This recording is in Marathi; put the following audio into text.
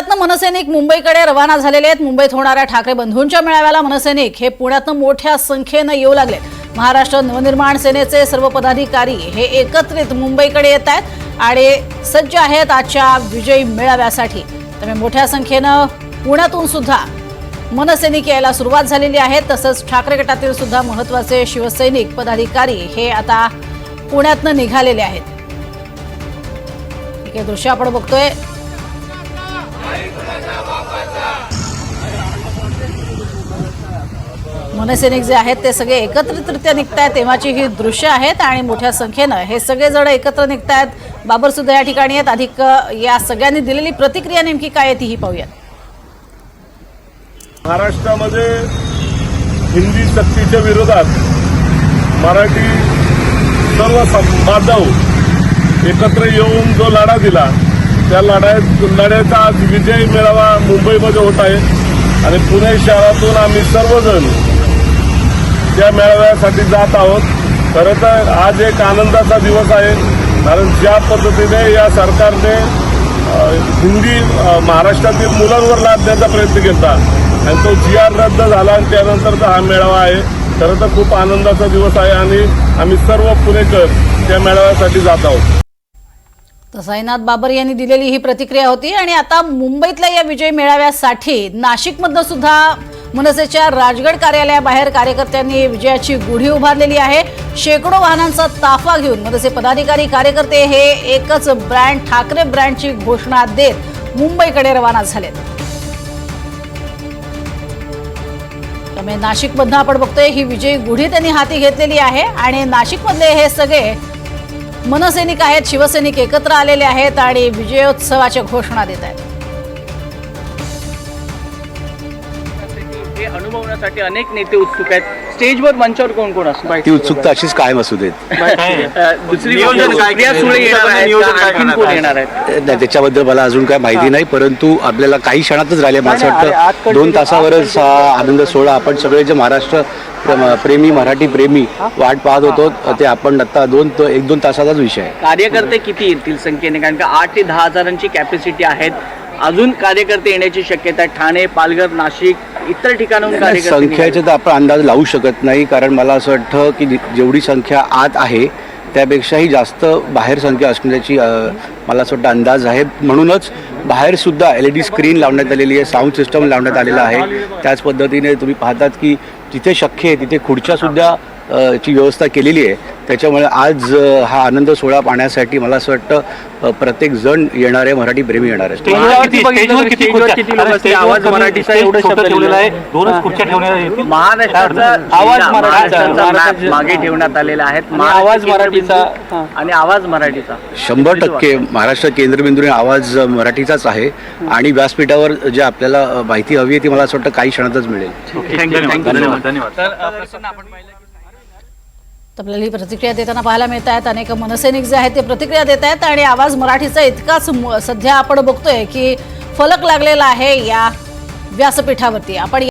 पुण्यातनं मनसैनिक मुंबईकडे रवाना झालेले आहेत. मुंबईत होणाऱ्या ठाकरे बंधूंच्या मेळाव्याला मनसैनिक हे पुण्यातनं मोठ्या संख्येनं येऊ लागले महाराष्ट्र नवनिर्माण सेनेचे सर्व पदाधिकारी हे एकत्रित मुंबईकडे येत आहेत आणि सज्ज आहेत आजच्या विजयी मेळाव्यासाठी. त्यामुळे मोठ्या संख्येनं पुण्यातून सुद्धा मनसैनिक यायला सुरुवात झालेली आहे. तसंच ठाकरे गटातील सुद्धा महत्त्वाचे शिवसैनिक पदाधिकारी हे आता पुण्यातनं निघालेले आहेत. ठीक आहे दृश्य आपण बघतोय. मनसैनिक जे आहेत ते सगळे एकत्रितरित्या निघत आहेत तेव्हाची ही दृश्य आहेत आणि मोठ्या संख्येनं हे सगळेजण एकत्र निघत बाबर सुद्धा या ठिकाणी आहेत. अधिक या सगळ्यांनी दिलेली प्रतिक्रिया नेमकी काय आहे तीही पाहूयात. महाराष्ट्रामध्ये हिंदी सक्तीच्या विरोधात मराठी सर्व सम- बांधव एकत्र येऊन जो लढा दिला त्या लढ्यात लढ्याचा आज विजय मेळावा मुंबईमध्ये होत आहे. आणि पुणे शहरातून आम्ही सर्वजण त्या मेळाव्यासाठी जात आहोत. खरं तर आज एक आनंदाचा दिवस आहे. कारण ज्या पद्धतीने या सरकारने हिंदी महाराष्ट्रातील मुलांवर लादण्याचा प्रयत्न केला. आणि तो जी आर रद्द झाला आणि त्यानंतरचा हा मेळावा आहे. खरं तर खूप आनंदाचा दिवस आहे आणि आम्ही सर्व पुणेकर त्या मेळाव्यासाठी जात आहोत. तर साईनाथ बाबर यांनी दिलेली ही प्रतिक्रिया होती आणि आता मुंबईतल्या या विजय मेळाव्यासाठी नाशिकमधनं सुद्धा मनसेच्या राजगड कार्यालयाबाहेर कार्यकर्त्यांनी विजयाची गुढी उभारलेली आहे. शेकडो वाहनांचा ताफा घेऊन मनसे पदाधिकारी कार्यकर्ते हे एकच ब्रँड ठाकरे ब्रँडची घोषणा देत मुंबईकडे रवाना झालेत. त्यामुळे नाशिकमधनं आपण बघतोय ही विजयी गुढी त्यांनी हाती घेतलेली आहे आणि नाशिकमधले हे सगळे मनसैनिक आहेत शिवसैनिक एकत्र आलेले आहेत आणि विजयोत्सवाच्या घोषणा देत आहेत. हे अनुभवण्यासाठी अनेक नेते उत्सुक आहेत. स्टेजवर मंचावर कोण कोण असणार? ती उत्सुकता अशीच कायम असू देत. दुसरी नियोजन काय? सुप्रिया केलंय? सुळे येणार आहेत नियोजन का? काय आणखीन करणार? कोण आहे? येणार आहेत? नाही, त्याच्याबद्दल मला अजून काय माहिती नाही परंतु आपल्याला काही क्षणातच राहिले मला असं वाटतं दोन तासावरच हा आनंद सोहळा आपण सगळे जे महाराष्ट्र प्रेम- प्रेमी मराठी प्रेमी वाट पाहत होतो ते आपण आता दोन एक दोन तासाचाच विषय आहे. कार्यकर्ते किती येतील संख्येने? कारण का आठ ते दहा हजारांची कॅपॅसिटी आहेत. अजून कार्यकर्ते येण्याची शक्यता आहे. ठाणे पालघर नाशिक इतर ठिकाणाहून संख्येचा तर आपण अंदाज लावू शकत नाही कारण मला असं वाटतं की जेवढी संख्या आत आहे त्यापेक्षाही जास्त बाहेर संख्या असण्याची मला असं वाटतं अंदाज आहे. म्हणूनच बाहेर सुद्धा एल ई डी स्क्रीन लावण्यात आलेली आहे साऊंड सिस्टम लावण्यात आलेलं आहे. त्याच पद्धतीने तुम्ही पाहतात की जिथे शक्य आहे तिथे खुर्च्या सुद्धा अ, ची व्यवस्था केलेली आहे. त्याच्यामुळे आज हा आनंद सोहळा पाहण्यासाठी मला असं वाटतं प्रत्येक जण येणारे मराठी प्रेमी येणार आहे आवाज मराठीचा एवढं शब्द ठेवलेलं आहे. लिहिलेलं दोनच खुर्च्या ठेवण्यात येतील. महाराष्ट्राचा आवाज मराठीचा. मागे ठेवण्यात आलेला आहे. आवाज मराठीचा. आणि आवाज मराठीचा. शंभर टक्के महाराष्ट्र केंद्रबिंदूने आवाज मराठीचाच आहे आणि व्यासपीठावर जे आपल्याला माहिती हवी आहे ती मला असं वाटतं काही क्षणातच मिळेल. धन्यवाद धन्यवाद. आपल्याला ही प्रतिक्रिया देताना पाहायला मिळत आहेत अनेक मनसैनिक जे आहेत ते प्रतिक्रिया देत आहेत आणि आवाज मराठीचा इतकाच म- सध्या आपण बघतोय की फलक लागलेला आहे या व्यासपीठावरती. आपण